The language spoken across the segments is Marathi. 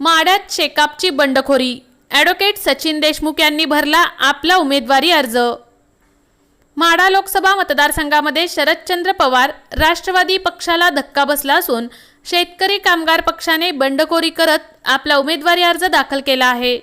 माड्यात शेकापची बंडखोरी. ॲडव्होकेट सचिन देशमुख यांनी भरला आपला उमेदवारी अर्ज. माढा लोकसभा मतदारसंघामध्ये शरदचंद्र पवार राष्ट्रवादी पक्षाला धक्का बसला असून शेतकरी कामगार पक्षाने बंडखोरी करत आपला उमेदवारी अर्ज दाखल केला आहे.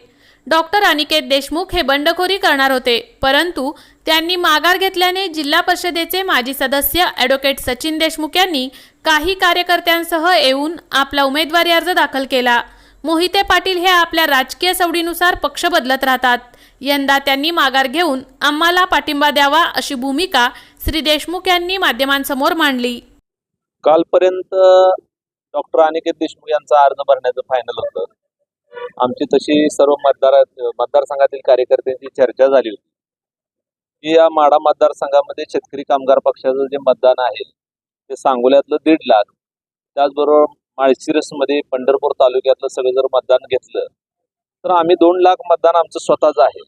डॉक्टर अनिकेत देशमुख हे बंडखोरी करणार होते परंतु त्यांनी माघार घेतल्याने जिल्हा परिषदेचे माजी सदस्य ॲडव्होकेट सचिन देशमुख यांनी काही कार्यकर्त्यांसह येऊन आपला उमेदवारी अर्ज दाखल केला. मोहिते पाटील हे आपल्या राजकीय सवडीनुसार पक्ष बदलत राहतात. यंदा त्यांनी माघार घेऊन आम्हाला पाठिंबा द्यावा अशी भूमिका श्री देशमुख यांनी माध्यमांसमोर मांडली. कालपर्यंत डॉक्टर अनिकेत देशमुख यांचा अर्ज भरण्याचं फायनल होतं. आमची तशी सर्व मतदार मतदारसंघातील कार्यकर्त्यांची चर्चा झाली होती. की या माडा मतदारसंघामध्ये शेतकरी कामगार पक्षाचं जे मतदान आहे ते सांगोल्यातलं दीड लाख. त्याचबरोबर माळशिरसमध्ये पंढरपूर तालुक्यातलं सगळं जर मतदान घेतलं तर आम्ही दोन लाख मतदान आमचं स्वतःच आहे.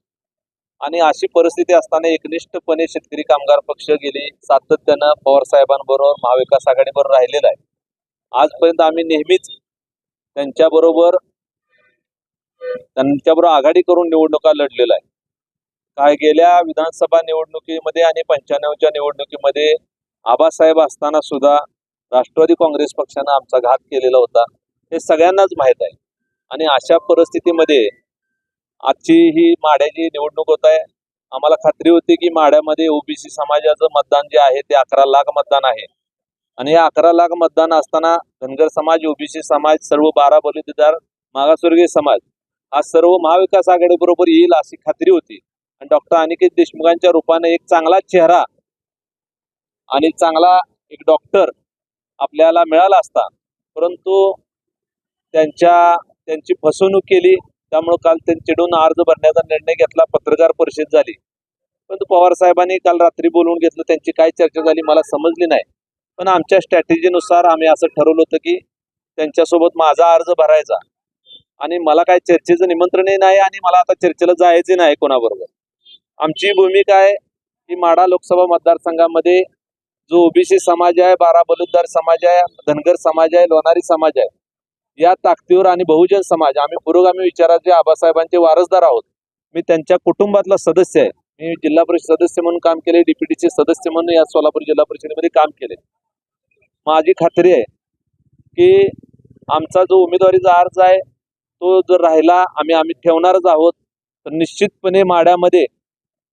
आणि अशी परिस्थिती असताना एकनिष्ठपणे शेतकरी कामगार पक्ष गेली सातत्यानं पवार साहेबांबरोबर महाविकास आघाडीबरोबर राहिलेला आहे. आजपर्यंत आम्ही नेहमीच त्यांच्याबरोबर त्यांच्याबरोबर आघाडी करून निवडणुका लढलेला आहे. काय गेल्या विधानसभा निवडणुकीमध्ये आणि पंच्याण्णवच्या निवडणुकीमध्ये आबासाहेब असताना सुद्धा राष्ट्रवादी काँग्रेस पक्षानं आमचा घात केलेला होता हे सगळ्यांनाच माहीत आहे. आणि अशा परिस्थितीमध्ये आजची ही माड्याची निवडणूक होत आहे. आम्हाला खात्री होती की माड्यामध्ये ओबीसी समाजाचं मतदान जे आहे ते अकरा लाख मतदान आहे. आणि या अकरा लाख मतदान असताना धनगर समाज ओबीसी समाज सर्व बारा बलुतेदार मागासवर्गीय समाज हा सर्व महाविकास आघाडी बरोबर येईल अशी खात्री होती. आणि डॉक्टर अनिकेत देशमुखांच्या रूपाने एक चांगला चेहरा आणि चांगला एक डॉक्टर आपल्याला मिळाला असता. परंतु त्यांच्या त्यांची फसवणूक केली. त्यामुळे काल त्यांच्याकडून अर्ज भरण्याचा निर्णय घेतला. पत्रकार परिषद झाली. परंतु पवार साहेबांनी काल रात्री बोलवून घेतलं. त्यांची काय चर्चा झाली मला समजली नाही. पण आमच्या स्ट्रॅटेजीनुसार आम्ही असं ठरवलं होतं की त्यांच्यासोबत माझा अर्ज भरायचा. आणि मला काय चर्चेचं निमंत्रणही नाही आणि मला आता चर्चेला जायचे नाही कोणाबरोबर. आमची भूमिका आहे की माडा लोकसभा मतदारसंघामध्ये जो ओबीसी समाज आहे बारा बलुतदार समाज आहे धनगर समाज आहे लोणारी समाज आहे या ताकदीवर आणि बहुजन समाज आम्ही पुरोगामी विचाराचे आबासाहेबांचे वारसदार आहोत मी त्यांच्या कुटुंबातला सदस्य आहे. मी जिल्हा परिषद सदस्य म्हणून काम केले डीपीटीचे सदस्य म्हणून या सोलापूर जिल्हा परिषदेमध्ये काम केले. माझी खात्री आहे की आमचा जो उमेदवारीचा अर्ज आहे तो जर राहिला आम्ही आम्ही ठेवणारच आहोत. तर निश्चितपणे माड्यामध्ये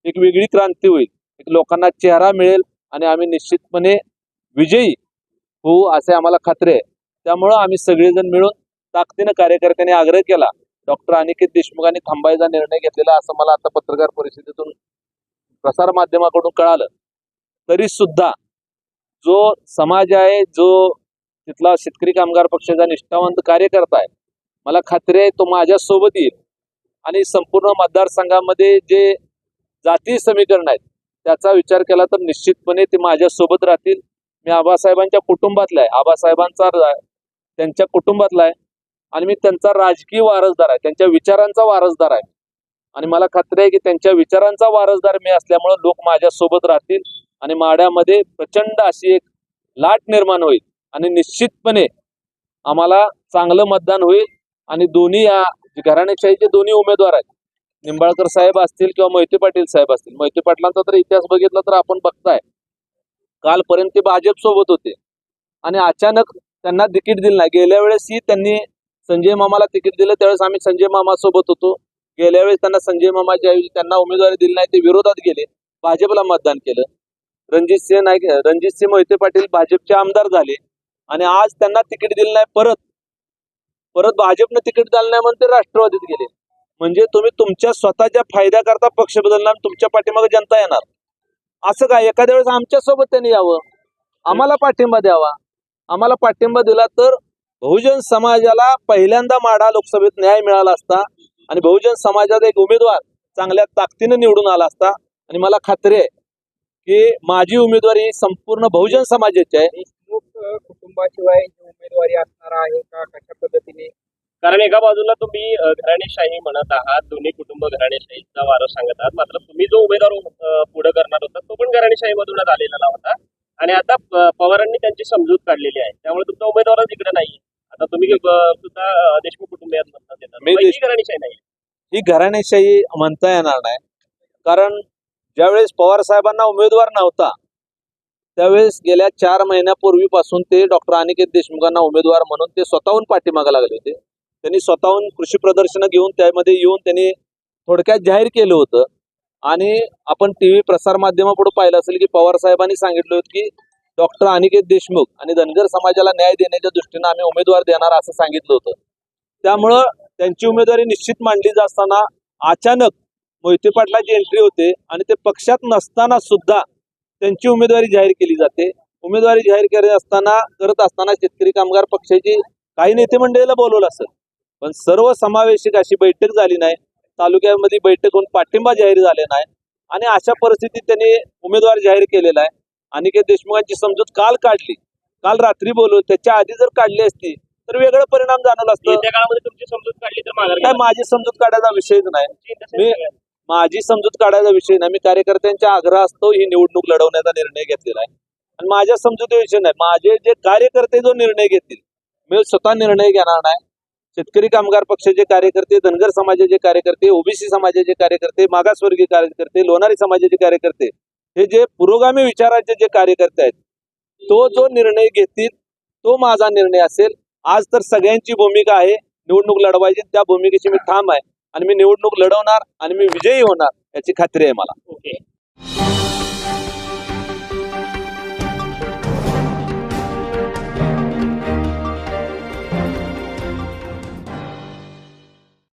एक वेगळी क्रांती होईल. एक लोकांना चेहरा मिळेल आणि आम्ही निश्चितपणे विजयी होऊ असे आम्हाला खात्री आहे. त्यामुळं आम्ही सगळेजण मिळून ताकदीनं कार्यकर्त्यांनी आग्रह केला. डॉक्टर अनिकेत देशमुखांनी थांबायचा निर्णय घेतलेला असं मला आता पत्रकार परिषदेतून प्रसार माध्यमाकडून कळालं. तरी सुद्धा जो समाज आहे जो तिथला शेतकरी कामगार पक्षाचा निष्ठावंत कार्यकर्ता आहे मला खात्री आहे तो माझ्यासोबत येईल. आणि संपूर्ण मतदारसंघामध्ये जे जातीय समीकरण आहेत त्याचा विचार केला तर निश्चितपणे ते माझ्यासोबत राहतील. मी आबासाहेबांच्या कुटुंबातला आहे. आबासाहेबांचा त्यांच्या कुटुंबातला आहे. आणि मी त्यांचा राजकीय वारसदार आहे. त्यांच्या विचारांचा वारसदार आहे. आणि मला खात्री आहे की त्यांच्या विचारांचा वारसदार मी असल्यामुळं लोक माझ्यासोबत राहतील आणि माड्यामध्ये प्रचंड अशी एक लाट निर्माण होईल. आणि निश्चितपणे आम्हाला चांगलं मतदान होईल. आणि दोन्ही या घराणेशाहीचे दोन्ही उमेदवार आहेत. निंबाळकर साहेब असतील किंवा मोहिते पाटील साहेब असतील. मोहिते पाटलांचा तर इतिहास बघितला तर आपण बघताय. कालपर्यंत ते भाजप सोबत होते. आणि अचानक त्यांना तिकीट दिलं नाही. गेल्या वेळेसही त्यांनी संजय मामाला तिकीट दिलं. त्यावेळेस आम्ही संजय मामा सोबत होतो. गेल्या वेळेस त्यांना संजय मामाच्या ऐवजी त्यांना उमेदवारी दिली नाही. ते विरोधात गेले. भाजपला मतदान केलं. रणजितसिंह नाईक रणजितसिंह मोहिते पाटील भाजपचे आमदार झाले. आणि आज त्यांना तिकीट दिलं नाही. परत परत भाजपनं तिकीट दिलं नाही म्हणून ते राष्ट्रवादीत गेले. म्हणजे तुम्ही तुमच्या स्वतःच्या फायद्याकरता पक्ष बदलणार तुमच्या पाठीमागे जनता येणार. असं काय? एखाद्या वेळेस आमच्यासोबत त्यांनी यावं. आम्हाला पाठिंबा द्यावा. आम्हाला पाठिंबा दिला तर बहुजन समाजाला पहिल्यांदा माडा लोकसभेत न्याय मिळाला असता आणि बहुजन समाजाचा एक उमेदवार चांगल्या ताकदीनं निवडून आला असता. आणि मला खात्री आहे की माझी उमेदवारी संपूर्ण बहुजन समाजाची आहे. कुटुंबाशिवाय उमेदवारी असणार आहे का? कारण एका बाजूला तुम्ही घराणेशाही म्हणत आहात दोन्ही कुटुंब घराणेशाहीचा वारस सांगत आहात. मात्र तुम्ही जो उमेदवार पुढे करणार होता तो पण घराणेशाही मधूनच आलेला होता. आणि आता पवारांनी त्यांची समजूत काढलेली आहे. त्यामुळे तुमचा उमेदवारच इकडे नाही आता तुम्ही सुद्धा देशमुख कुटुंबियांमधनं म्हणतात घराणेशाही नाही ही घराणेशाही म्हणता येणार नाही. कारण ज्यावेळेस पवार साहेबांना उमेदवार नव्हता त्यावेळेस गेल्या चार महिन्यापूर्वीपासून ते डॉक्टर अनिकेत देशमुखांना उमेदवार म्हणून ते स्वतःहून पाठीमागे लागले होते. त्यांनी स्वतःहून कृषी प्रदर्शनं घेऊन त्यामध्ये येऊन त्यांनी थोडक्यात जाहीर केलं होतं. आणि आपण टी व्ही प्रसारमाध्यमापुढे पाहिलं असेल की पवार साहेबांनी सांगितलं होतं की डॉक्टर अनिकेत देशमुख आणि धनगर समाजाला न्याय देण्याच्या दृष्टीनं आम्ही उमेदवार देणार असं सांगितलं होतं. त्यामुळं त्यांची उमेदवारी निश्चित मांडली जात असताना अचानक मोहिते पाटलाची एंट्री होते आणि ते पक्षात नसताना सुद्धा त्यांची उमेदवारी जाहीर केली जाते. उमेदवारी जाहीर करत असताना करत असताना शेतकरी कामगार पक्षाची काही नेते मंडळीला बोलवलं असेल. पण सर्व समावेशक अशी बैठक झाली नाही. तालुक्यामध्ये बैठक होऊन पाठिंबा जाहीर झाले नाही. आणि अशा परिस्थितीत त्यांनी उमेदवार जाहीर केलेला आहे. अनिकेत देशमुखांची समजूत काल काढली. काल रात्री बोलवलं त्याच्या आधी जर काढली असती तर वेगळं परिणाम जाणवला असतं. येत्या काळामध्ये तुमची समजूत काढली तर माघार काय घ्याल. माझी समजूत काढायचा विषयच नाही. मी- माझी समजूत काढायचा विषय नाही. मी कार्यकर्त्यांच्या आग्रहास्तव ही निवडणूक लढवण्याचा निर्णय घेतलेला आहे. आणि माझ्या समजुतीविषयी नाही. माझे जे कार्यकर्ते जो निर्णय घेतील मी स्वतः निर्णय घेणार नाही. शेतकरी कामगार पक्षाचे कार्यकर्ते धनगर समाजाचे कार्यकर्ते ओबीसी समाजाचे कार्यकर्ते मागासवर्गीय कार्यकर्ते लोणारी समाजाचे कार्यकर्ते हे जे पुरोगामी विचाराचे जे कार्यकर्ते आहेत तो जो निर्णय घेतील तो माझा निर्णय असेल. आज तर सगळ्यांची भूमिका आहे. निवडणूक लढवायची त्या भूमिकेची मी ठाम आहे. आणि मी निवडणूक लढवणार आणि मी विजयी होणार याची खात्री आहे मला. ओके.